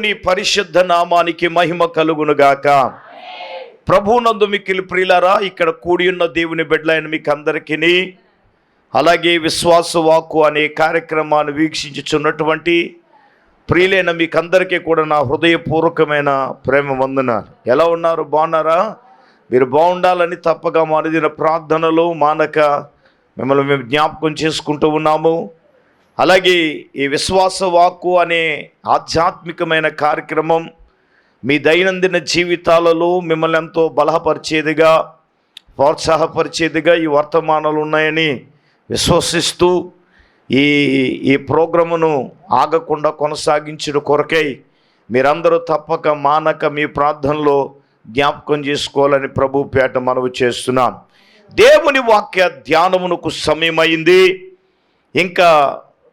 దేవుని పరిశుద్ధ నామానికి మహిమ కలుగునుగాక. ప్రభునందు మిక్కిలి ప్రియులరా ఇక్కడ కూడి ఉన్న దేవుని బిడ్డలైన మీకు అందరికీ అలాగే విశ్వాస వాక్కు అనే కార్యక్రమాన్ని వీక్షించుచున్నటువంటి ప్రియులైన మీకందరికీ కూడా నా హృదయపూర్వకమైన ప్రేమ వందనాలు. ఎలా ఉన్నారు? బాగున్నారా? మీరు బాగుండాలని తప్పగా మరిదిన ప్రార్థనలు మానక మిమ్మల్ని మేము జ్ఞాపకం చేసుకుంటూ ఉన్నాము. అలాగే ఈ విశ్వాస వాక్కు అనే ఆధ్యాత్మికమైన కార్యక్రమం మీ దైనందిన జీవితాలలో మిమ్మల్ని ఎంతో బలహపరిచేదిగా ప్రోత్సాహపరిచేదిగా ఈ వర్తమానాలు ఉన్నాయని విశ్వసిస్తూ ఈ ఈ ప్రోగ్రామును ఆగకుండా కొనసాగించిన కొరకై మీరందరూ తప్పక మానక మీ ప్రార్థనలో జ్ఞాపకం చేసుకోవాలని ప్రభు పేట మనవి చేస్తున్నాం. దేవుని వాక్య ధ్యానమునకు సమయమైంది. ఇంకా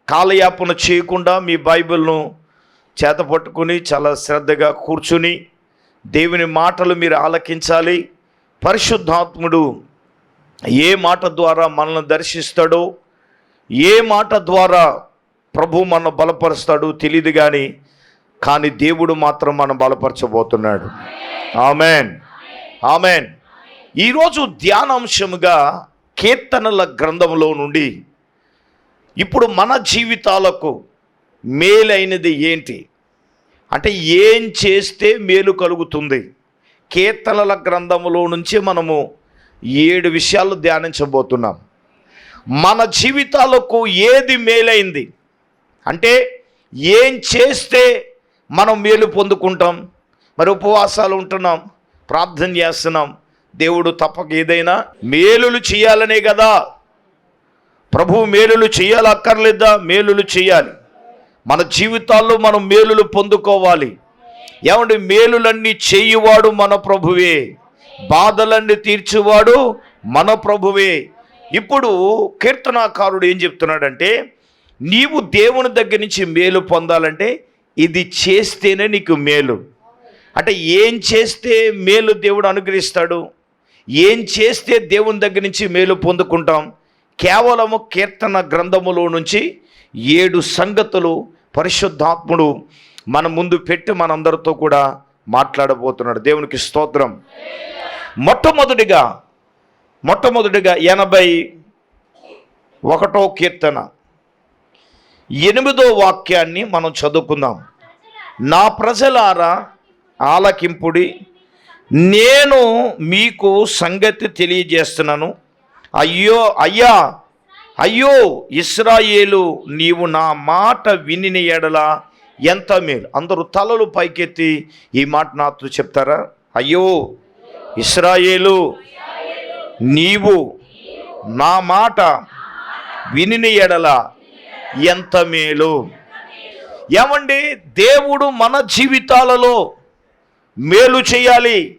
కాలయాపన చేయకుండా మీ బైబిల్ను చేత పట్టుకుని చాలా శ్రద్ధగా కూర్చుని దేవుని మాటలు మీరు ఆలకించాలి. పరిశుద్ధాత్ముడు ఏ మాట ద్వారా మనల్ని దర్శిస్తాడో ఏ మాట ద్వారా ప్రభు మన బలపరుస్తాడో తెలియదు కానీ కానీ దేవుడు మాత్రం మనం బలపరచబోతున్నాడు. ఆమెన్. ఆమెన్. ఈరోజు ధ్యానాంశముగా కీర్తనల గ్రంథంలో నుండి ఇప్పుడు మన జీవితాలకు మేలైనది ఏంటి? అంటే ఏం చేస్తే మేలు కలుగుతుంది? కీర్తనల గ్రంథములో నుంచి మనము ఏడు విషయాలు ధ్యానించబోతున్నాం. మన జీవితాలకు ఏది మేలైంది? అంటే ఏం చేస్తే మనం మేలు పొందుకుంటాం? మరి ఉపవాసాలు ఉంటున్నాం ప్రార్థన చేస్తున్నాం. దేవుడు తప్పక ఏదైనా మేలులు చేయాలనే కదా. ప్రభు మేలులు చేయాలి అక్కర్లేదా? మేలులు చేయాలి. మన జీవితాల్లో మనం మేలులు పొందుకోవాలి. ఏమంటే మేలులన్నీ చేయువాడు మన ప్రభువే. బాధలన్నీ తీర్చువాడు మన ప్రభువే. ఇప్పుడు కీర్తనాకారుడు ఏం చెప్తున్నాడంటే నీవు దేవుని దగ్గర నుంచి మేలు పొందాలంటే ఇది చేస్తేనే నీకు మేలు. అంటే ఏం చేస్తే మేలు దేవుడు అనుగ్రహిస్తాడు? ఏం చేస్తే దేవుని దగ్గర నుంచి మేలు పొందుకుంటాం? కేవలము కీర్తన గ్రంథములో నుంచి ఏడు సంగతులు పరిశుద్ధాత్ముడు మన ముందు పెట్టి మనందరితో కూడా మాట్లాడబోతున్నాడు. దేవునికి స్తోత్రం. మొట్టమొదటిగా మొట్టమొదటిగా ఎనభై ఒకటో కీర్తన. ఎనిమిదో వాక్యాన్ని మనం చదువుకుందాం. నా ప్రజలారా ఆలకింపుడి నేను మీకు సంగతి తెలియజేస్తున్నాను. అయ్యో అయ్యా అయ్యో ఇస్రాయేలు నీవు నా మాట వినిన ఎడల ఎంత మేలు. అందరూ తలలు పైకెత్తి ఈ మాట నాతో చెప్తారా? అయ్యో ఇస్రాయేలు నీవు నా మాట వినిన ఎడల ఎంత మేలు. ఏమండి? దేవుడు మన జీవితాలలో మేలు చేయాలి.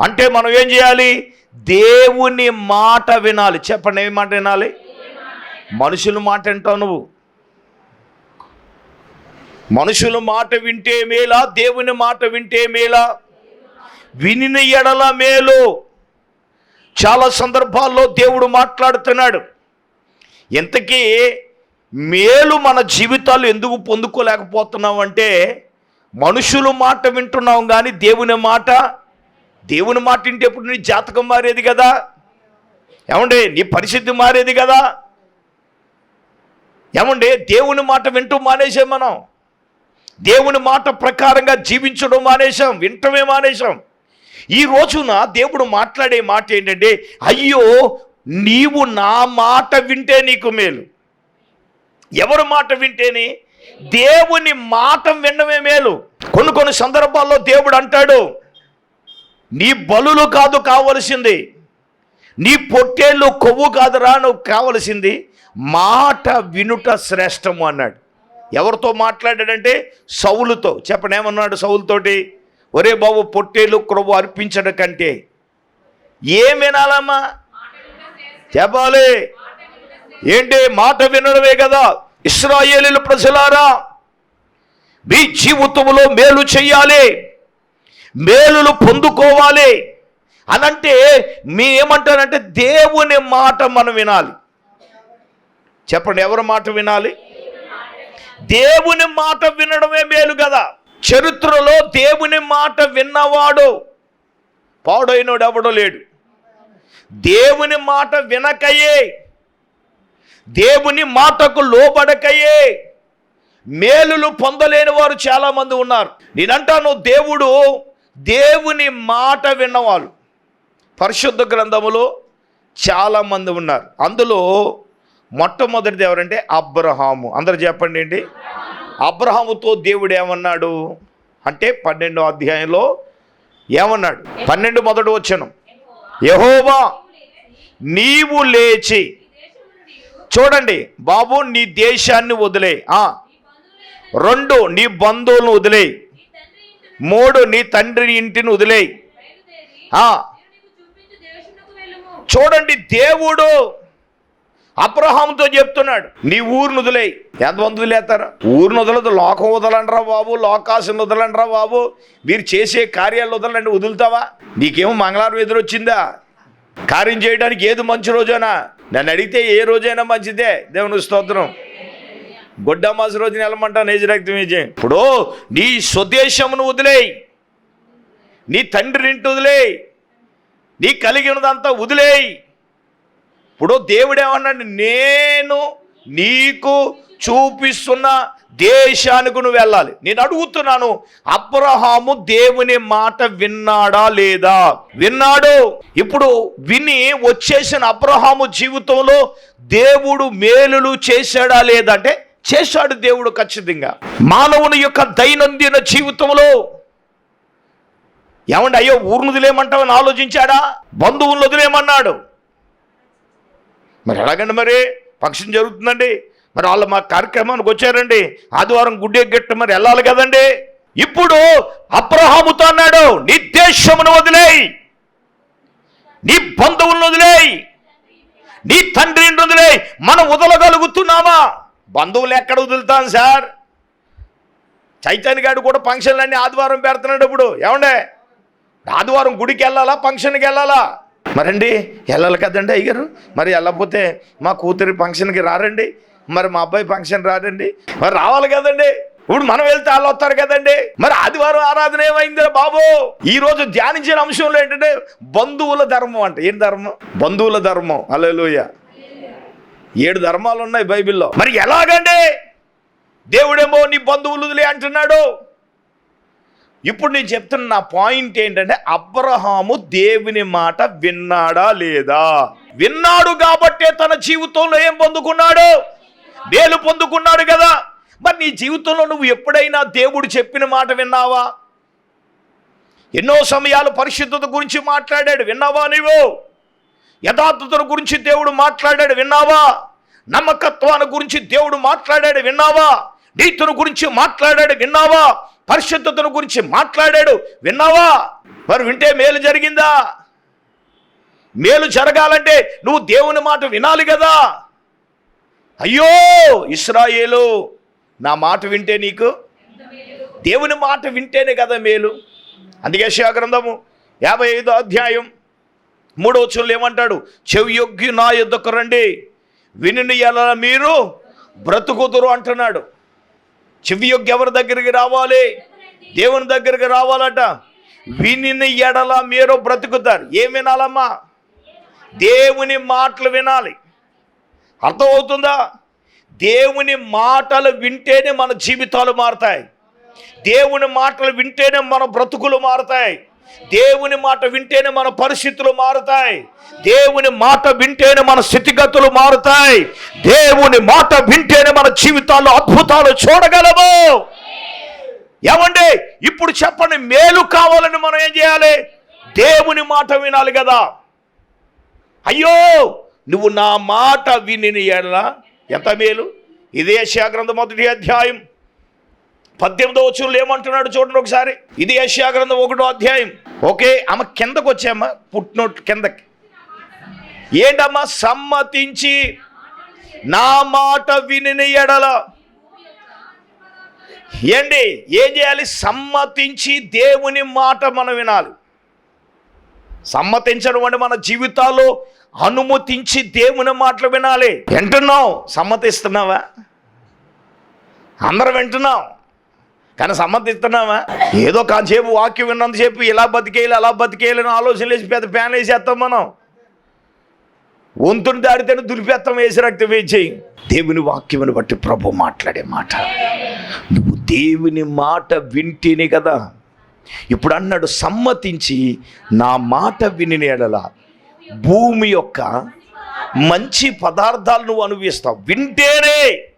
అంటే మనం ఏం చేయాలి? దేవుని మాట వినాలి. చెప్పండి ఏమి మాట వినాలి? మనుషుల మాట వింటావు నువ్వు. మనుషుల మాట వింటే మేలా దేవుని మాట వింటే మేలా వినిన ఎడల మేలు. చాలా సందర్భాల్లో దేవుడు మాట్లాడుతున్నాడు. ఇంతకీ మేలు మన జీవితాలు ఎందుకు పొందుకోలేకపోతున్నాం అంటే మనుషులు మాట వింటున్నాం కానీ దేవుని మాట దేవుని మాట వింటేప్పుడు నీ జాతకం మారేది కదా? ఏమండి నీ పరిస్థితి మారేది కదా? ఏమండి దేవుని మాట వింటూ మానేసాం మనం. దేవుని మాట ప్రకారంగా జీవించడం మానేశాం వింటమే మానేశాం. ఈ రోజున దేవుడు మాట్లాడే మాట ఏంటంటే అయ్యో నీవు నా మాట వింటే నీకు మేలు. ఎవరి మాట వింటేనే దేవుని మాట వినమే మేలు. కొన్ని కొన్ని సందర్భాల్లో దేవుడు అంటాడు నీ బలులు కాదు కావలసింది. నీ పొట్టేళ్ళు కొవ్వు కాదురా నువ్వు కావలసింది. మాట వినుట శ్రేష్టము అన్నాడు. ఎవరితో మాట్లాడాడంటే సౌలుతో. చెప్పండి ఏమన్నాడు సౌలుతోటి? ఒరే బాబు పొట్టేళ్ళు క్రొవ్వు అర్పించడం కంటే. ఏం వినాలమ్మా? చెప్పాలి. ఏంటి? మాట వినడమే కదా. ఇస్రాయేలీలు ప్రజలారా మీ జీవితంలో మేలు చెయ్యాలి మేలులు పొందుకోవాలి అనంటే మీ ఏమంటారంటే దేవుని మాట మనం వినాలి. చెప్పండి ఎవరి మాట వినాలి? దేవుని మాట వినడమే మేలు కదా. చరిత్రలో దేవుని మాట విన్నవాడు పాడైనడు ఎవడో లేడు. దేవుని మాట వినకయే దేవుని మాటకు లోబడకయే మేలులు పొందలేని వారు చాలామంది ఉన్నారు. నేనంటాను దేవుడు దేవుని మాట విన్నవాళ్ళు. పరిశుద్ధ గ్రంథములో చాలామంది ఉన్నారు. అందులో మొట్టమొదటిది ఎవరంటే అబ్రహాము. అందరు చెప్పండి ఏంటి? అబ్రహాముతో దేవుడు ఏమన్నాడు? అంటే పన్నెండో అధ్యాయంలో ఏమన్నాడు? పన్నెండు మొదటి వచ్చను యహోవా నీవు లేచి. చూడండి బాబు నీ దేశాన్ని వదిలే. రెండు నీ బంధువులను వదిలే. మూడు నీ తండ్రి ఇంటిని వదిలే ఆ, చూడండి దేవుడు అబ్రహాంతో చెప్తున్నాడు నీ ఊరును వదిలేయి. ఎంతమంది వదిలేస్తారు? ఊరిని వదలదు లోకం వదలండ్రా బాబు లోకాశం వదలండ్రా బాబు. మీరు చేసే కార్యాలు వదలండి వదులుతావా? నీకేమో మంగళవారం ఎదురొచ్చిందా? కార్యం చేయడానికి ఏది మంచి రోజేనా? నన్ను అడిగితే ఏ రోజైనా మంచిదే. దేవుని స్తోత్రం. గొడ్డమాస రోజున వెళ్ళమంటా నేజ రక్తం ఇప్పుడు నీ స్వదేశమును వదిలేయి. నీ తండ్రి ఇంటి వదిలేయి. నీ కలిగినదంతా వదిలేయి. ఇప్పుడు దేవుడు ఏమన్నాడు? నేను నీకు చూపిస్తున్న దేశానికి నువ్వు వెళ్ళాలి. నేను అడుగుతున్నాను అబ్రహాము దేవుని మాట విన్నాడా లేదా? విన్నాడు. ఇప్పుడు విని వచ్చేసిన అబ్రహాము జీవితంలో దేవుడు మేలులు చేశాడా లేదా అంటే చేశాడు దేవుడు ఖచ్చితంగా. మానవుని యొక్క దైనందిన జీవితంలో ఏమండి అయ్యో ఊరును వదిలేమంటావని ఆలోచించాడా? బంధువులను వదిలేమన్నాడు మరి ఎలాగండి మరి? ఫంక్షన్ జరుగుతుందండి. మరి వాళ్ళు మా కార్యక్రమానికి వచ్చారండి. ఆదివారం గుడ్డి ఎగ్గట్ట మరి వెళ్ళాలి కదండి. ఇప్పుడు అబ్రహాముతో అన్నాడు నీ దేశమును వదిలేయి. నీ బంధువులను వదిలేయి. నీ తండ్రిని వదిలేయి. మనం వదలగలుగుతున్నామా? బంధువులు ఎక్కడ వదులుతాం సార్? చైతన్య గారు కూడా ఫంక్షన్లన్నీ ఆదివారం పెడుతున్నాడు ఇప్పుడు. ఏమండే? ఆదివారం గుడికి వెళ్ళాలా? ఫంక్షన్కి వెళ్ళాలా? మరండి వెళ్ళాలి కదండి అయ్యారు మరి వెళ్ళకపోతే మా కూతురి ఫంక్షన్కి రారండి. మరి మా అబ్బాయి ఫంక్షన్ రారండి. మరి రావాలి కదండి. ఇప్పుడు మనం వెళ్తే వాళ్ళు వస్తారు కదండి. మరి ఆదివారం ఆరాధన ఏమైంది బాబు? ఈ రోజు ధ్యానించిన అంశంలో ఏంటంటే బంధువుల ధర్మం అంట. ఏం ధర్మం? బంధువుల ధర్మం. అలెలుయ ఏడు ధర్మాలు ఉన్నాయి బైబిల్లో. మరి ఎలాగండి? దేవుడేమో నీ బంధువులు వదిలే అంటున్నాడు. ఇప్పుడు నేను చెప్తున్న నా పాయింట్ ఏంటంటే అబ్రహాము దేవుని మాట విన్నాడా లేదా? విన్నాడు కాబట్టే తన జీవితంలో ఏం పొందుకున్నాడు? మేలు పొందుకున్నాడు కదా. మరి నీ జీవితంలో నువ్వు ఎప్పుడైనా దేవుడు చెప్పిన మాట విన్నావా? ఎన్నో సమయాలు పరిశుద్ధత గురించి మాట్లాడాడు. విన్నావా నువ్వు యథార్థతను గురించి దేవుడు మాట్లాడాడు విన్నావా? నమ్మకత్వాన్ని గురించి దేవుడు మాట్లాడాడు విన్నావా? నీతుని గురించి మాట్లాడాడు విన్నావా? పరిశుద్ధతను గురించి మాట్లాడాడు విన్నావా? మరి వింటే మేలు జరిగిందా? మేలు జరగాలంటే నువ్వు దేవుని మాట వినాలి కదా? అయ్యో ఇస్రాయేలు నా మాట వింటే నీకు దేవుని మాట వింటేనే కదా మేలు. అందుకే యెషయా గ్రంథము యాభై ఐదో అధ్యాయం మూడో వచనంలో ఏమంటాడు? చెవియొగ్గి నా యుద్ధకు రండి. విని ఎలా మీరు? బ్రతుకుదురు అంటున్నాడు. చెవియొగ్గి ఎవరి దగ్గరికి రావాలి? దేవుని దగ్గరికి రావాలట. విని ఎడల మీరు బ్రతుకుతారు. ఏం వినాలమ్మా? దేవుని మాటలు వినాలి. అర్థమవుతుందా? దేవుని మాటలు వింటేనే మన జీవితాలు మారుతాయి. దేవుని మాటలు వింటేనే మన బ్రతుకులు మారుతాయి. దేవుని మాట వింటేనే మన పరిస్థితులు మారుతాయి. దేవుని మాట వింటేనే మన స్థితిగతులు మారుతాయి. దేవుని మాట వింటేనే మన జీవితాల్లో అద్భుతాలు చూడగలము. ఏమండి? ఇప్పుడు చెప్పండి మేలు కావాలని మనం ఏం చేయాలి? దేవుని మాట వినాలి కదా. అయ్యో నువ్వు నా మాట విని ఎలా? ఎంత మేలు? ఇదే శాగ్రంథ మొదటి అధ్యాయం. పద్దెనిమిదో వచ్చులు ఏమంటున్నాడు చూడండి ఒకసారి. ఇది గ్రంథం ఒకటో అధ్యాయం. ఓకే ఆమె కిందకు వచ్చామ్మా పుట్టినోట్ కిందకి. ఏంటమ్మా? సమ్మతించి నా మాట విని ఎడల. ఏంటి? ఏం చేయాలి? సమ్మతించి దేవుని మాట మనం వినాలి. సమ్మతించడం అంటే మన జీవితాల్లో అనుమతించి దేవుని మాటలు వినాలి. వింటున్నావు? సమ్మతిస్తున్నావా? అందరం వింటున్నాం. కానీ సమ్మతిస్తున్నామా ఏదో కాసేపు వాక్యం విన్నంతసేపు ఇలా బతికేయాలి అలా బతికేయాలి అని ఆలోచన వేసి పెద్ద ప్యాన్ వేసేస్తాం మనం. వంతుని దాడితేనే దులిపేత్తం వేసి రక్తం వేచేయి దేవుని వాక్యమును బట్టి ప్రభు మాట్లాడే మాట. నువ్వు దేవుని మాట వింటేనే కదా. ఇప్పుడు అన్నాడు సమ్మతించి నా మాట విని ఎడల భూమి యొక్క మంచి పదార్థాలు నువ్వు అనుభవిస్తావు. వింటేనే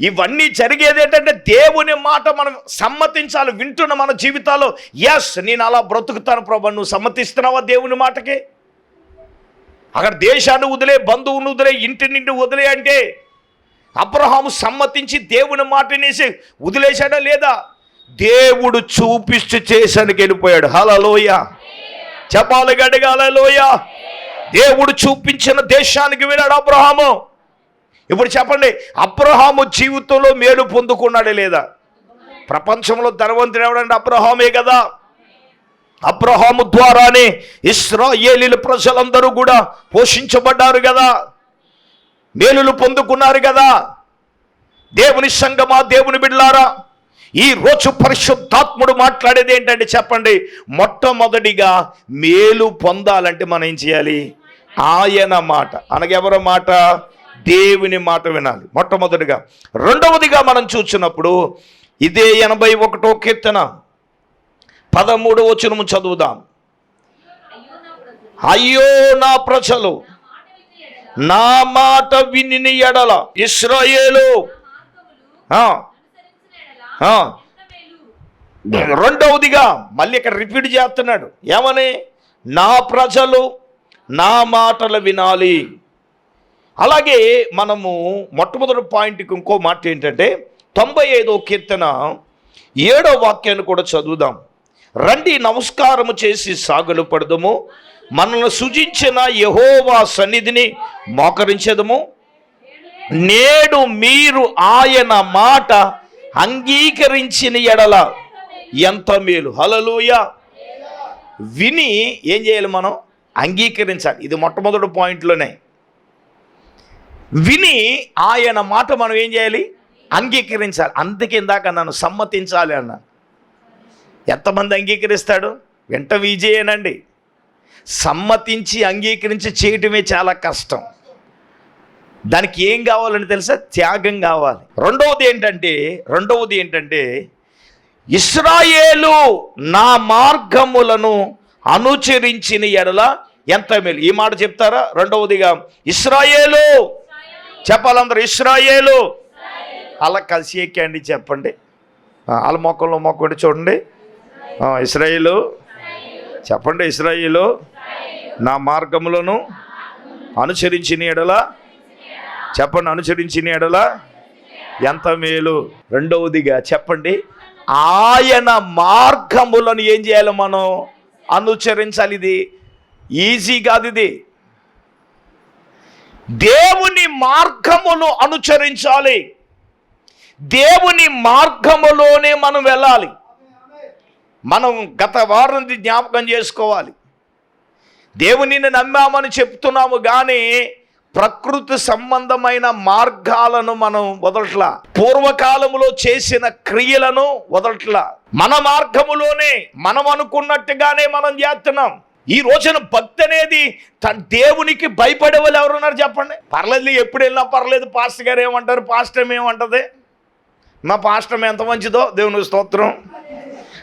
ఇవన్నీ జరిగేది ఏంటంటే దేవుని మాట మనం సమ్మతించాలి వింటున్న మన జీవితాల్లో. ఎస్ నేను అలా బ్రతుకుతాను ప్రభా నువ్వు సమ్మతిస్తున్నావా దేవుని మాటకి? అక్కడ దేశాన్ని వదిలే బంధువుని వదిలే ఇంటి నిండి వదిలే అంటే అబ్రహాము సమ్మతించి దేవుని మాటనేసి వదిలేశాడా లేదా? దేవుడు చూపిస్తూ చేశానికి వెళ్ళిపోయాడు. హలలోయ చెప్పాలి గడగాలలోయ దేవుడు చూపించిన దేశానికి వెళ్ళాడు అబ్రహాము. ఇప్పుడు చెప్పండి అబ్రహాము జీవితంలో మేలు పొందుకున్నాడే లేదా? ప్రపంచంలో ధనవంతుడు ఎవడంటే అబ్రహామే కదా. అబ్రహాము ద్వారానే ఇస్రాయేలీల ప్రజలందరూ కూడా పోషించబడ్డారు కదా. మేలులు పొందుకున్నారు కదా. దేవుని సంగమా దేవుని బిడ్లారా ఈ రోజు పరిశుద్ధాత్ముడు మాట్లాడేది ఏంటంటే చెప్పండి మొట్టమొదటిగా మేలు పొందాలంటే మనం ఏం చేయాలి? ఆయన మాట. అనగెవరి మాట? దేవుని మాట వినాలి. మొట్టమొదటిగా రెండవదిగా మనం చూసినప్పుడు ఇదే ఎనభై ఒకటో కీర్తన. పదమూడు వచనము చదువుదాం. అయ్యో నా ప్రజలు నా మాట విని ఎడల ఇస్రాయేలు రెండవదిగా మళ్ళీ ఇక్కడ రిపీట్ చేస్తున్నాడు. ఏమని? నా ప్రజలు నా మాటలు వినాలి. అలాగే మనము మొట్టమొదటి పాయింట్కి ఇంకో మాట ఏంటంటే తొంభై ఐదో కీర్తన ఏడో వాక్యాన్ని కూడా చదువుదాం. రండి నమస్కారము చేసి సాగులు పడదము. మనల్ని సృజించిన యహోవా సన్నిధిని మోకరించదము. నేడు మీరు ఆయన మాట అంగీకరించిన ఎడల ఎంత మేలు. హలలోయ విని ఏం చేయాలి మనం? అంగీకరించాలి. ఇది మొట్టమొదటి పాయింట్లోనే. విని ఆయన మాట మనం ఏం చేయాలి? అంగీకరించాలి. అందుకే ఇందాక నన్ను సమ్మతించాలి అన్న. ఎంతమంది అంగీకరిస్తాడు? వెంట విజయనండి. సమ్మతించి అంగీకరించి చేయటమే చాలా కష్టం. దానికి ఏం కావాలని తెలుసా? త్యాగం కావాలి. రెండవది ఏంటంటే రెండవది ఏంటంటే ఇస్రాయేలు నా మార్గములను అనుచరించిన ఎడల ఎంత మేలు. ఈ మాట చెప్తారా? రెండవదిగా ఇస్రాయేలు చెప్పాలందరూ ఇస్రాయేలు. అలా కలిసి ఎక్కండి చెప్పండి. వాళ్ళ మొక్కల్లో మొక్కండి చూడండి. ఇస్రాయిలు. చెప్పండి ఇస్రాయిలు. నా మార్గములను అనుసరించిన ఎడల. చెప్పండి అనుసరించిన ఎడల. ఎంత మేలు. రెండవదిగా చెప్పండి. ఆయన మార్గములను ఏం చేయాలి మనం? అనుసరించాలి ఇది. ఈజీ కాదు ఇది. దేవుని మార్గమును అనుసరించాలి దేవుని మార్గములోనే మనం వెళ్ళాలి. మనం గత వారం జ్ఞాపకం చేసుకోవాలి. దేవునిని నమ్మామని చెప్తున్నాము కానీ ప్రకృతి సంబంధమైన మార్గాలను మనం వదలట్లా. పూర్వకాలములో చేసిన క్రియలను వదలట్లా. మన మార్గములోనే మనం అనుకున్నట్టుగానే మనం చేస్తున్నాం. ఈ రోజున భక్తి అనేది తన దేవునికి భయపడే వాళ్ళు ఎవరున్నారు చెప్పండి? పర్లేదు ఎప్పుడు వెళ్ళినా పర్లేదు పాస్టర్ గారు ఏమంటారు పాస్టర్ ఏమంటది? మా పాస్టర్ ఎంత మంచిదో దేవుని స్తోత్రం.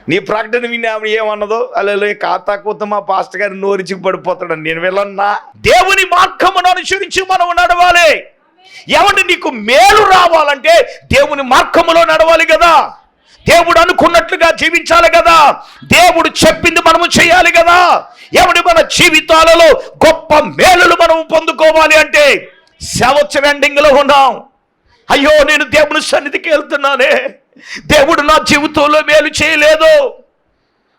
నీ ప్రకటన విని ఆమె ఏమన్నదో అలా ఖాతా కూత మా పాస్టర్ గారు నోరిచికి పడిపోతాడు. నేను వెళ్ళన్నా. దేవుని మార్గమును అనుసరించి మనం నడవాలి. ఎవరు నీకు మేలు రావాలంటే దేవుని మార్గములో నడవాలి కదా. దేవుడు అనుకున్నట్లుగా జీవించాలి కదా. దేవుడు చెప్పింది మనము చేయాలి కదా. ఏమిటి మన జీవితాలలో గొప్ప మేలులు మనం పొందుకోవాలి అంటే సంవత్సరం ఎండింగ్లో ఉన్నాం. అయ్యో నేను దేవుని సన్నిధికి వెళ్తున్నానే. దేవుడు నా జీవితంలో మేలు చేయలేదు.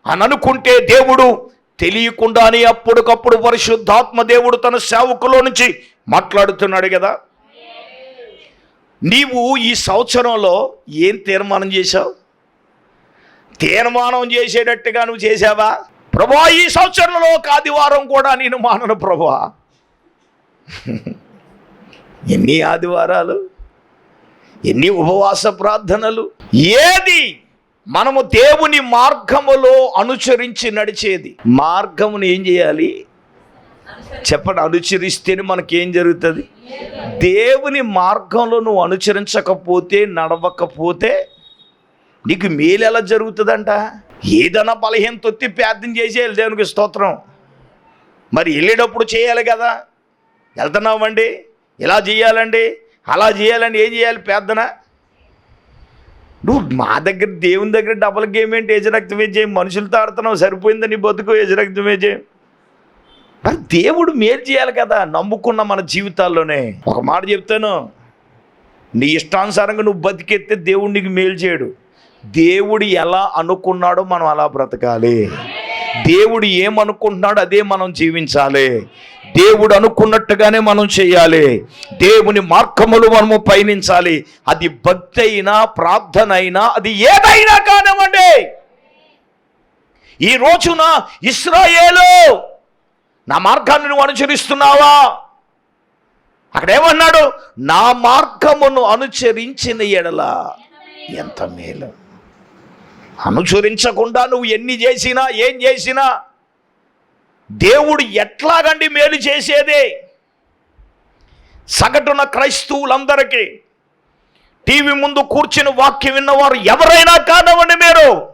అని అనుకుంటే దేవుడు తెలియకుండానే అప్పటికప్పుడు పరిశుద్ధాత్మ దేవుడు తన సేవకులో నుంచి మాట్లాడుతున్నాడు కదా. నీవు ఈ సంవత్సరంలో ఏం తీర్మానం చేశావు? తీర్మానం చేసేటట్టుగా నువ్వు చేసావా ప్రభా ఈ సంవత్సరంలో ఒక ఆదివారం కూడా నేను మానను ప్రభా. ఎన్ని ఆదివారాలు ఎన్ని ఉపవాస ప్రార్థనలు ఏది మనము దేవుని మార్గములో అనుసరించి నడిచేది. మార్గమును ఏం చేయాలి? చెప్పండి అనుచరిస్తేనే మనకేం జరుగుతుంది? దేవుని మార్గంలో నువ్వు అనుసరించకపోతే నడవకపోతే నీకు మేలు ఎలా జరుగుతుందంట? ఏదైనా బలహీన తొత్తి ప్రార్థన చేసేయాలి దేవునికి స్తోత్రం. మరి వెళ్ళేటప్పుడు చేయాలి కదా. వెళ్తున్నామండి ఇలా చేయాలండి అలా చేయాలండి ఏం చేయాలి ప్రార్థన? నువ్వు మా దగ్గర దేవుని దగ్గర డబల్ గేమ్ ఏంటి? యజరక్తమే చేయం మనుషులతో ఆడుతున్నావు సరిపోయింది నీ బతుకు? యజరక్తమే చేయం. మరి దేవుడు మేలు చేయాలి కదా నమ్ముకున్న మన జీవితాల్లోనే. ఒక మాట చెప్తాను నీ ఇష్టానుసారంగా నువ్వు బతికెత్తే దేవుడు నీకు మేలు చేయడు. దేవుడు ఎలా అనుకున్నాడో మనం అలా బ్రతకాలి. దేవుడు ఏమనుకుంటున్నాడో అదే మనం జీవించాలి. దేవుడు అనుకున్నట్టుగానే మనం చేయాలి. దేవుని మార్గములు మనము పయనించాలి. అది భక్తి అయినా ప్రార్థన అయినా అది ఏదైనా కానివ్వండి. ఈ రోజున ఇస్రాయేలు నా మార్గాన్ని నువ్వు అనుసరిస్తున్నావా అక్కడ ఏమన్నాడు నా మార్గమును అనుసరించిన ఎడల ఎంత మేలు. అనుసరించకుండా నువ్వు ఎన్ని చేసినా ఏం చేసినా దేవుడు ఎట్లాగండి మేలు చేసేదే? సగటున క్రైస్తవులందరికీ టీవీ ముందు కూర్చుని వాక్యం విన్నవారు ఎవరైనా కానివ్వండి మీరు.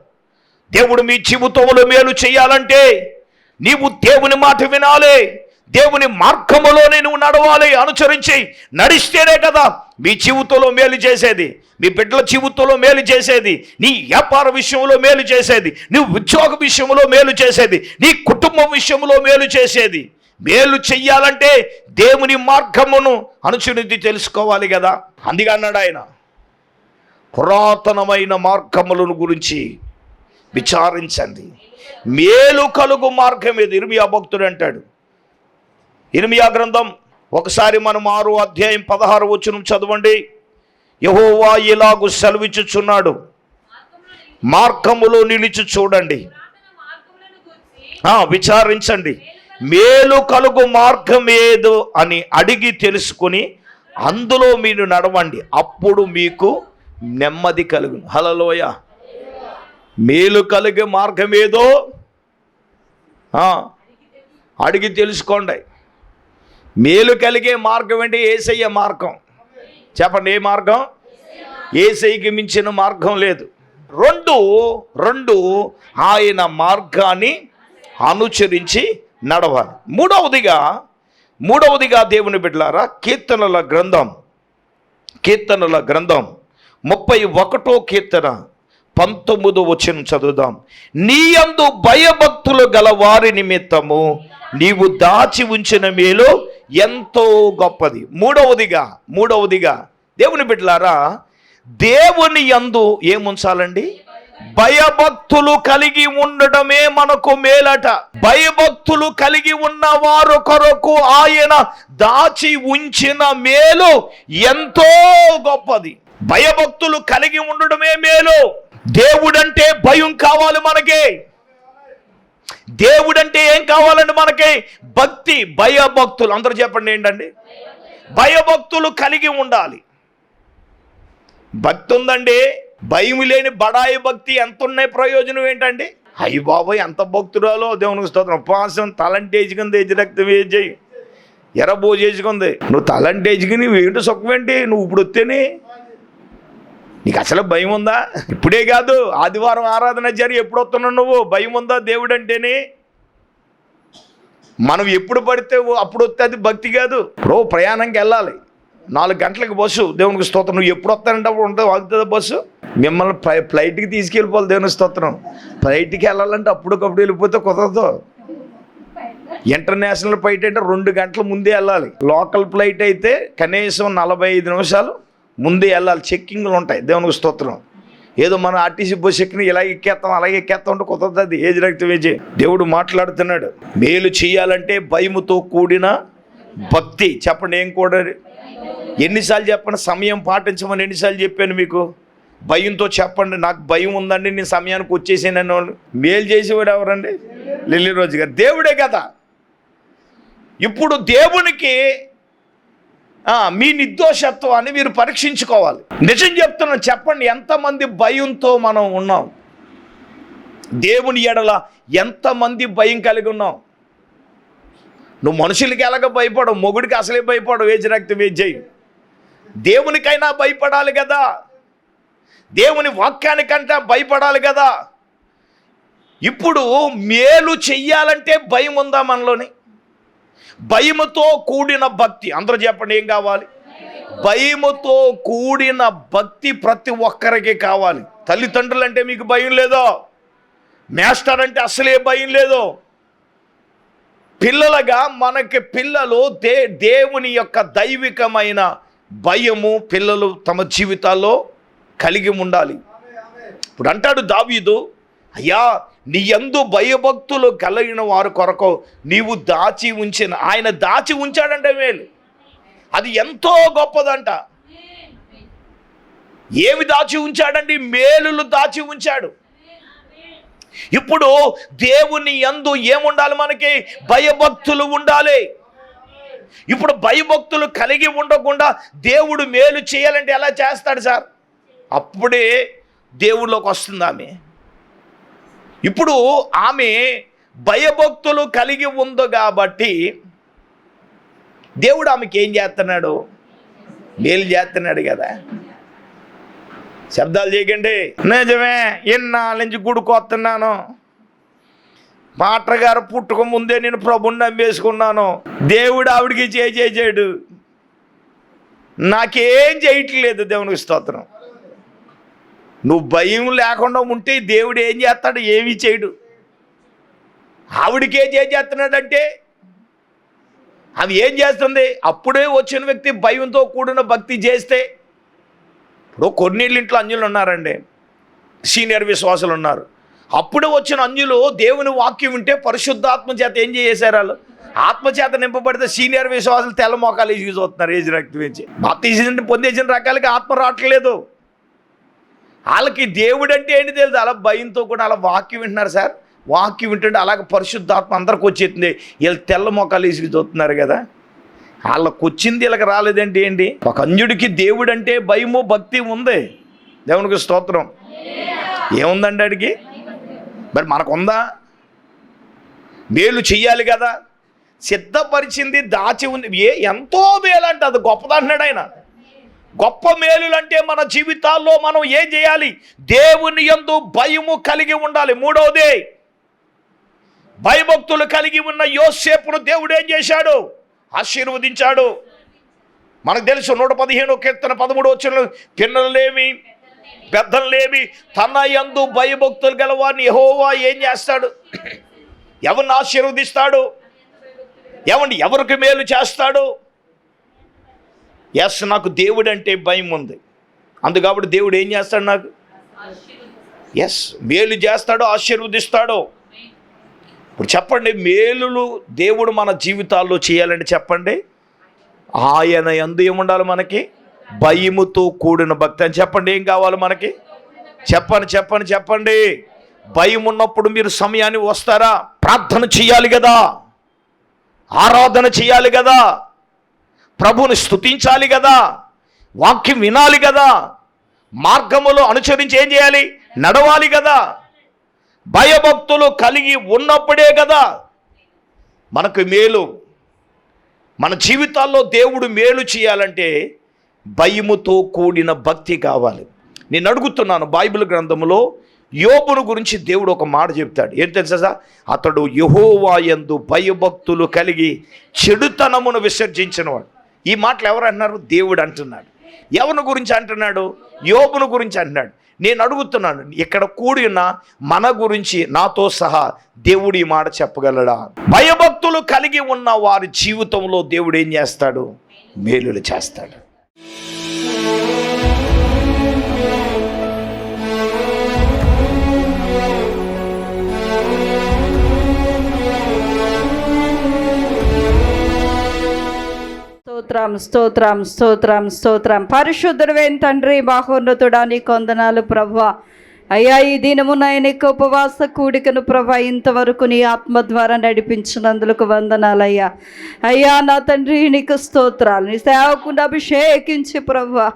దేవుడు మీ జీవితంలో మేలు చేయాలంటే నీవు దేవుని మాట వినాలి. దేవుని మార్గములోనే నువ్వు నడవాలి. అనుసరించి నడిస్తేనే కదా మీ జీవితంలో మేలు చేసేది. మీ బిడ్డల జీవితంలో మేలు చేసేది నీ వ్యాపార విషయంలో మేలు చేసేది నీ ఉద్యోగ విషయంలో మేలు చేసేది నీ కుటుంబం విషయంలో మేలు చేసేది. మేలు చెయ్యాలంటే దేవుని మార్గమును అనుచునిది తెలుసుకోవాలి కదా. అందుగా అన్నాడు ఆయన పురాతనమైన మార్గములను గురించి విచారించండి. మేలు కలుగు మార్గం ఏది? ఇర్మియా భక్తుడు అంటాడు. ఇర్మియా గ్రంథం ఒకసారి మనం ఆరు అధ్యాయం పదహారు వచ్చిన చదవండి. యహోవా ఇలాగు సెలవిచ్చుచున్నాడు. మార్గములో నిలిచి చూడండి. విచారించండి. మేలు కలుగు మార్గం ఏదో అని అడిగి తెలుసుకొని అందులో మీరు నడవండి. అప్పుడు మీకు నెమ్మది కలుగు హలలోయ మేలు కలిగే మార్గం ఏదో? అడిగి తెలుసుకోండి. మేలు కలిగే మార్గం అంటే ఏసయ్య మార్గం. చెప్పండి ఏ మార్గం? ఏసైకి మించిన మార్గం లేదు. రెండు రెండు ఆయన మార్గాన్ని అనుసరించి నడవాలి. మూడవదిగా మూడవదిగా దేవుని బిడ్డలారా కీర్తనల గ్రంథం. కీర్తనల గ్రంథం. ముప్పై ఒకటో కీర్తన. పంతొమ్మిదో వచ్చిన చదువుదాం. నీయందు భయభక్తులు గల వారి నిమిత్తము నీవు దాచి ఉంచిన మేలు ఎంతో గొప్పది. మూడవదిగా మూడవదిగా దేవుని బిడ్డలారా దేవుని యందు ఏముంచాలండి? భయభక్తులు కలిగి ఉండడమే మనకు మేలట. భయభక్తులు కలిగి ఉన్న వారు కొరకు ఆయన దాచి ఉంచిన మేలు ఎంతో గొప్పది. భయభక్తులు కలిగి ఉండడమే మేలు. దేవుడంటే భయం కావాలి మనకి. దేవుడంటే ఏం కావాలండి మనకి? భక్తి భయభక్తులు. అందరూ చెప్పండి ఏంటండి? భయభక్తులు కలిగి ఉండాలి. భక్తి ఉందండి. భయం లేని బడాయి భక్తి ఎంత ఉన్నాయి ప్రయోజనం ఏంటండి? అయ్యి బాబోయ్ ఎంత భక్తురాలో? దేవునికి స్తోత్రం. ఉపవాసం తలంటేజుకుంది ఎజ్జి రక్తం చేయి ఎర్రబో నువ్వు తలంటేజుకుని ఏంటి సుఖం ఏంటి నువ్వు ఇప్పుడు వస్తేనే నీకు అసలు భయం ఉందా ఇప్పుడే కాదు ఆదివారం ఆరాధన జరి ఎప్పుడు వస్తున్నావు నువ్వు? భయం ఉందా దేవుడు అంటేనే మనం ఎప్పుడు పడితే అప్పుడు వస్తే అది భక్తి కాదు. రో ప్రయాణంకి వెళ్ళాలి. నాలుగు గంటలకు బస్సు. దేవునికి స్తోత్రం. నువ్వు ఎప్పుడు వస్తానంటే అప్పుడు ఉంటుంది వాగుతుందా బస్సు? మిమ్మల్ని ఫ్లైట్కి తీసుకెళ్ళిపోవాలి దేవుని స్తోత్రం. ఫ్లైట్కి వెళ్ళాలంటే అప్పుడొకప్పుడు వెళ్ళిపోతే కుదరదు. ఇంటర్నేషనల్ ఫ్లైట్ అంటే రెండు గంటల ముందే వెళ్ళాలి. లోకల్ ఫ్లైట్ అయితే కనీసం నలభై ఐదు నిమిషాలు ముందే వెళ్ళాలి. చెక్కింగ్లు ఉంటాయి. దేవునికి స్తోత్రం. ఏదో మనం ఆర్టీసీ బస్ ఎక్కిన ఇలా ఎక్కేస్తాం అలాగే ఎక్కేస్తాం అంటే కుదరదు అది. ఏజ్ రక్తం వేజే దేవుడు మాట్లాడుతున్నాడు. మేలు చేయాలంటే భయముతో కూడిన భక్తి. చెప్పండి ఏం కూడా? ఎన్నిసార్లు చెప్పండి? సమయం పాటించమని ఎన్నిసార్లు చెప్పాను మీకు? భయంతో చెప్పండి. నాకు భయం ఉందండి. నేను సమయానికి వచ్చేసానని వాళ్ళు. మేలు చేసేవాడు ఎవరండి? లిల్లీ రోజు గారు. దేవుడే కదా. ఇప్పుడు దేవునికి మీ నిర్దోషత్వాన్ని మీరు పరీక్షించుకోవాలి. నిజం చెప్తున్నా చెప్పండి ఎంతమంది భయంతో మనం ఉన్నాం? దేవుని ఎడల ఎంతమంది భయం కలిగి ఉన్నాం? నువ్వు మనుషులకి ఎలాగ భయపడవు మొగుడికి అసలే భయపడవు వేచి రక్తం వేజేయి దేవునికైనా భయపడాలి కదా. దేవుని వాక్యానికంటే భయపడాలి కదా. ఇప్పుడు మేలు చెయ్యాలంటే భయం ఉందా మనలోని? భయముతో కూడిన భక్తి. అందరూ చెప్పండి ఏం కావాలి? భయముతో కూడిన భక్తి ప్రతి ఒక్కరికి కావాలి. తల్లిదండ్రులు అంటే మీకు భయం లేదో. మేస్టర్ అంటే అసలే భయం లేదో. పిల్లలుగా మనకి పిల్లలు దే దేవుని యొక్క దైవికమైన భయము పిల్లలు తమ జీవితాల్లో కలిగి ఉండాలి. ఇప్పుడు అంటాడు దావీదు అయ్యా నీ ఎందు భయభక్తులు కలిగిన వారు కొరకు నీవు దాచి ఉంచిన ఆయన దాచి ఉంచాడంటే మేలు. అది ఎంతో గొప్పదంట. ఏమి దాచి ఉంచాడండి? మేలులు దాచి ఉంచాడు. ఇప్పుడు దేవుని ఎందు ఏముండాలి మనకి? భయభక్తులు ఉండాలి. ఇప్పుడు భయభక్తులు కలిగి ఉండకుండా దేవుడు మేలు చేయాలంటే ఎలా చేస్తాడు సార్? అప్పుడే దేవుళ్ళలోకి వస్తుంది ఆమె. ఇప్పుడు ఆమె భయభక్తులు కలిగి ఉంది కాబట్టి దేవుడు ఆమెకి ఏం చేస్తున్నాడు? మేలు చేస్తున్నాడు కదా. శబ్దాలు చేయకండి. నిజమే ఎన్నాళ్ళ నుంచి గుడికొస్తున్నాను. పాటర్ గారు పుట్టుక ముందే నేను ప్రభుని నమ్మేసుకున్నాను. దేవుడు ఆవిడికి చేసేసాడు నాకేం చేయట్లేదు దేవునికి స్తోత్రం. నువ్వు భయం లేకుండా ఉంటే దేవుడు ఏం చేస్తాడు? ఏమీ చేయడు. ఆవిడికి ఏం చేస్తున్నాడంటే అది ఏం చేస్తుంది? అప్పుడే వచ్చిన వ్యక్తి భయంతో కూడిన భక్తి చేస్తే ఇప్పుడు కొన్నిళ్ళ ఇంట్లో అంజులు ఉన్నారండి. సీనియర్ విశ్వాసులు ఉన్నారు. అప్పుడే వచ్చిన అంజులు దేవుని వాక్యం ఉంటే పరిశుద్ధాత్మ చేత ఏం చేశారు వాళ్ళు? ఆత్మచేత నింపబడితే సీనియర్ విశ్వాసులు తెల్ల మోకాలు వేసి చూస్తున్నారు ఏజ్ రక్తం నుంచి బాప్తీసం పొందేసిన రకాలకి ఆత్మ రావట్లేదు. వాళ్ళకి దేవుడు అంటే ఏంటి తెలుసు? అలా భయంతో కూడా అలా వాక్యం వింటున్నారు సార్. వాక్యం వింటుంటే అలాగే పరిశుద్ధాత్మ అందరికి వచ్చేస్తుంది. వీళ్ళు తెల్ల మొక్కలు వేసి చూస్తున్నారు కదా. వాళ్ళకి వచ్చింది వీళ్ళకి రాలేదంటే ఏంటి? ఒక అంజుడికి దేవుడు అంటే భయము భక్తి ఉంది. దేవునికి స్తోత్రం. ఏముందండి అడిగి? మరి మనకుందా? మేలు చెయ్యాలి కదా. సిద్ధపరిచింది దాచి ఉంది. ఏ ఎంతో మేలంటే. అది గొప్పదంటున్నాడు ఆయన. గొప్ప మేలులంటే మన జీవితాల్లో మనం ఏం చేయాలి? దేవుని యందు భయము కలిగి ఉండాలి. మూడవది భయభక్తులు కలిగి ఉన్న యోసేపును దేవుడు ఏం చేశాడు? ఆశీర్వదించాడు. మనకు తెలుసు నూట పదిహేను కీర్తన పదమూడు వచ్చిన పిన్నలేమి పెద్దలేమి తన యందు భయభక్తులు గలవాడిని యెహోవా ఏం చేస్తాడు? ఎవరిని ఆశీర్వదిస్తాడు? ఎవరిని ఎవరికి మేలు చేస్తాడు? ఎస్ నాకు దేవుడు అంటే భయం ఉంది. అందు కాబట్టి దేవుడు ఏం చేస్తాడు నాకు? ఎస్ మేలు చేస్తాడో ఆశీర్వదిస్తాడో. ఇప్పుడు చెప్పండి మేలులు దేవుడు మన జీవితాల్లో చేయాలంటే చెప్పండి. ఆయన ఎందు ఏముండాలి మనకి? భయముతో కూడిన భక్తి అని చెప్పండి ఏం కావాలి మనకి? చెప్పండి చెప్పండి చెప్పండి. భయం ఉన్నప్పుడు మీరు సమయాన్ని వస్తారా? ప్రార్థన చేయాలి కదా. ఆరాధన చేయాలి కదా. ప్రభుని స్తుతించాలి కదా వాక్యం వినాలి కదా మార్గములో అనుసరించి ఏం చేయాలి? నడవాలి కదా. భయభక్తులు కలిగి ఉన్నప్పుడే కదా మనకు మేలు. మన జీవితాల్లో దేవుడు మేలు చేయాలంటే భయముతో కూడిన భక్తి కావాలి. నేను అడుగుతున్నాను బైబిల్ గ్రంథములో యోబును గురించి దేవుడు ఒక మాట చెప్తాడు. ఏం తెలుసా అతడు యహోవాయందు భయభక్తులు కలిగి చెడుతనమును విసర్జించినవాడు. ఈ మాటలు ఎవరు అంటున్నారు? దేవుడు అంటున్నాడు. ఎవరి గురించి అంటున్నాడు? యోబును గురించి అంటున్నాడు. నేను అడుగుతున్నాను ఇక్కడ కూడి ఉన్న మన గురించి నాతో సహా దేవుడు ఈ మాట చెప్పగలడా? భయభక్తులు కలిగి ఉన్న వారి జీవితంలో దేవుడు ఏం చేస్తాడు? మేలులు చేస్తాడు. స్తోత్రం స్తోత్రం స్తోత్రం స్తోత్రం. పరిశుద్ధుడు తండ్రి బాహోన్నతుడా నీ కొందనాలు ప్రభు అయ్యా ఈ దినము నాయన యొక్క ఉపవాస కూడికను ప్రభా ఇంతవరకు నీ ఆత్మ ద్వారా నడిపించినందులకు వందనాలయ్యా. అయ్యా నా తండ్రి నీకు స్తోత్రాలు. నీ సేవకుండా అభిషేకించి ప్రభా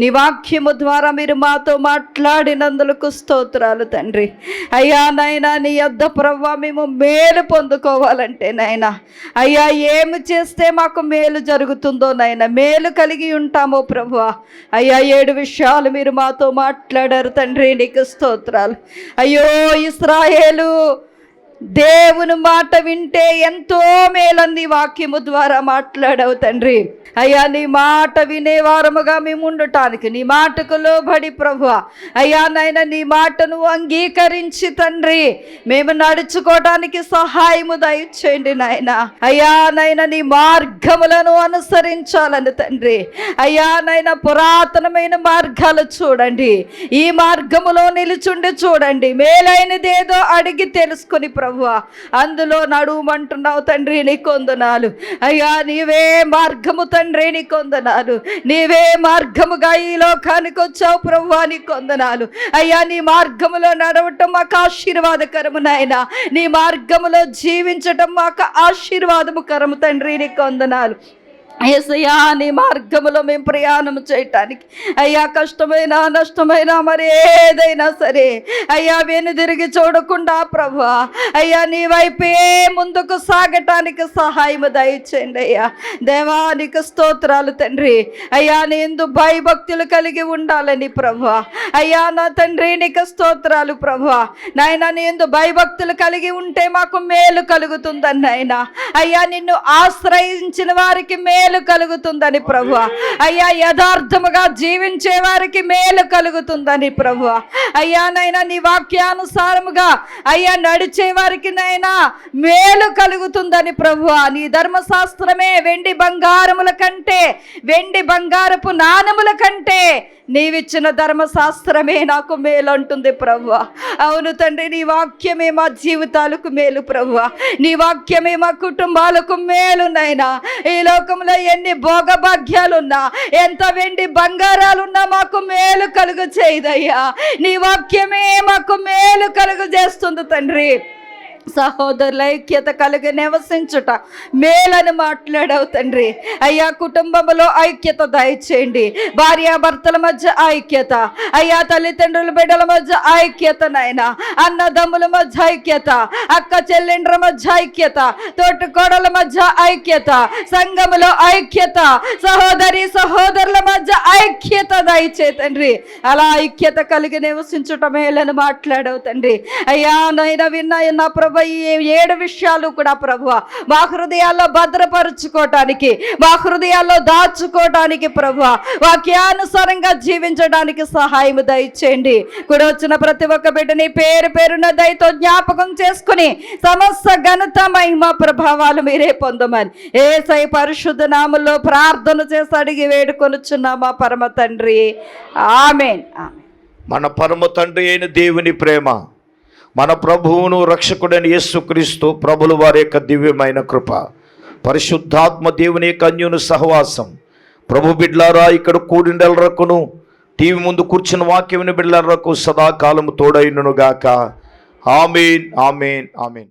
నీ వాక్యము ద్వారా మీరు మాతో మాట్లాడినందులకు స్తోత్రాలు తండ్రి. అయ్యా నాయనా నీ యొద్ద ప్రభా మేము మేలు పొందుకోవాలంటే నాయనా. అయ్యా ఏమి చేస్తే మాకు మేలు జరుగుతుందో నాయన మేలు కలిగి ఉంటామో ప్రభు. అయ్యా ఏడు విషయాలు మీరు మాతో మాట్లాడారు తండ్రి నీకు స్తోత్రాలు అయ్యో ఇస్రాయేలు దేవుని మాట వింటే ఎంతో మేలంది వాక్యము ద్వారా మాట్లాడవు తండ్రి. అయ్యా నీ మాట వినేవారముగా మేము ఉండటానికి నీ మాటకు లోబడి ప్రభు అయ్యా నాయన నీ మాటను అంగీకరించి తండ్రి మేము నడుచుకోవడానికి సహాయము దయచేయండి నాయన. అయ్యా నాయన నీ మార్గములను అనుసరించాలని తండ్రి. అయ్యా నాయన పురాతనమైన మార్గాలు చూడండి. ఈ మార్గములో నిలుచుండి చూడండి. మేలైనదేదో అడిగి తెలుసుకుని ప్రభు అందులో నడుమంటున్నావు తండ్రి నీ కొందనాలు అయ్యా నీవే మార్గము తండ్రి నీ కొందనాలు నీవే మార్గముగా ఈ లోకానికి వచ్చావు ప్రభు నీ కొందనాలు అయ్యా నీ మార్గములో నడవటం మాకు ఆశీర్వాదకరము నాయన. నీ మార్గములో జీవించటం మాకు ఆశీర్వాదము కరము తండ్రి నీ కొందనాలు ఏసయ్యా నీ మార్గములో మేము ప్రయాణం చేయటానికి. అయ్యా కష్టమైన నష్టమైన మరి ఏదైనా సరే. అయ్యా వెనుదిరిగి చూడకుండా ప్రభా. అయ్యా నీ వైపే ముందుకు సాగటానికి సహాయం దయచేయండి అయ్యా. దేవానికి స్తోత్రాలు తండ్రి. అయ్యా నేను భయభక్తులు కలిగి ఉండాలని ప్రభా. అయ్యా నా తండ్రి నీకు స్తోత్రాలు ప్రభా. నాయన నేను భయభక్తులు కలిగి ఉంటే మాకు మేలు కలుగుతుందని నాయన. అయ్యా నిన్ను ఆశ్రయించిన వారికి మేలు కలుగుతుందని ప్రభు అయ్యా యథార్థముగా జీవించే వారికి మేలు కలుగుతుందని ప్రభు అయ్యా నైనా నీ వాక్యానుసారముగా అయ్యా నడిచే వారికి నైనా మేలు కలుగుతుందని ప్రభు నీ ధర్మశాస్త్రమే వెండి బంగారముల కంటే వెండి బంగారపు నాణముల కంటే నీవిచ్చిన ధర్మశాస్త్రమే నాకు మేలు అంటుంది ప్రభు అవును తండ్రి నీ వాక్యమే మా జీవితాలకు మేలు ప్రభు నీ వాక్యమే మా కుటుంబాలకు మేలు నైనా ఈ లోకంలో ఎన్ని భోగభాగ్యాలున్నా ఎంత వెండి బంగారాలున్నా మాకు మేలు కలుగు చేయదయ్యా. నీ వాక్యమే మాకు మేలు కలుగు చేస్తుంది తండ్రి. సహోదరుల ఐక్యత కలిగి నివసించుట మేలని మాట్లాడవు తండ్రి. అయ్యా కుటుంబంలో ఐక్యత దయచేయండి. భార్యాభర్తల మధ్య ఐక్యత. అయ్యా తల్లిదండ్రుల బిడ్డల మధ్య ఐక్యత నాయన. అన్నదమ్ముల మధ్య ఐక్యత. అక్క చెల్లెండ్ర మధ్య ఐక్యత. తోటికోడల మధ్య ఐక్యత. సంఘములో ఐక్యత. సహోదరి సహోదరుల మధ్య ఐక్యత దయచే తండ్రి. అలా ఐక్యత కలిగి నివసించుట మేలని మాట్లాడవు తండ్రి. అయ్యా నైనా విన్నా నా ప్రభు ఈ ఏడు విషయాలు కూడా ప్రభు మా హృదయాల్లో భద్రపరుచుకోవటానికి మా హృదయాల్లో దాచుకోవటానికి ప్రభు వాక్యానుసారంగా జీవించడానికి సహాయం దయచేయండి. కూడా వచ్చిన ప్రతి ఒక్క బిడ్డని పేరు పేరున దయతో జ్ఞాపకం చేసుకుని సమస్త ఘనత మహిమ ప్రభావాలు మీరే పొందమని. ఏ సై పరిశుద్ధ నామంలో ప్రార్థన చేసి అడిగి వేడుకొనుచున్నా మా పరమ తండ్రి. ఆమెన్. ఆమెన్. మన పరమ తండ్రి అయిన దేవుని ప్రేమ. మన ప్రభువును రక్షకుడైన యేసుక్రీస్తు ప్రభుల వారి యొక్క దివ్యమైన కృప పరిశుద్ధాత్మ దేవుని యొక్క అన్యుని సహవాసం. ప్రభు బిడ్లారా ఇక్కడ కూడిండలరకును టీవీ ముందు కూర్చున్న వాక్యముని బిడ్లరకు సదాకాలము తోడైనను గాక ఆమెన్ ఆమెన్ ఆమెన్.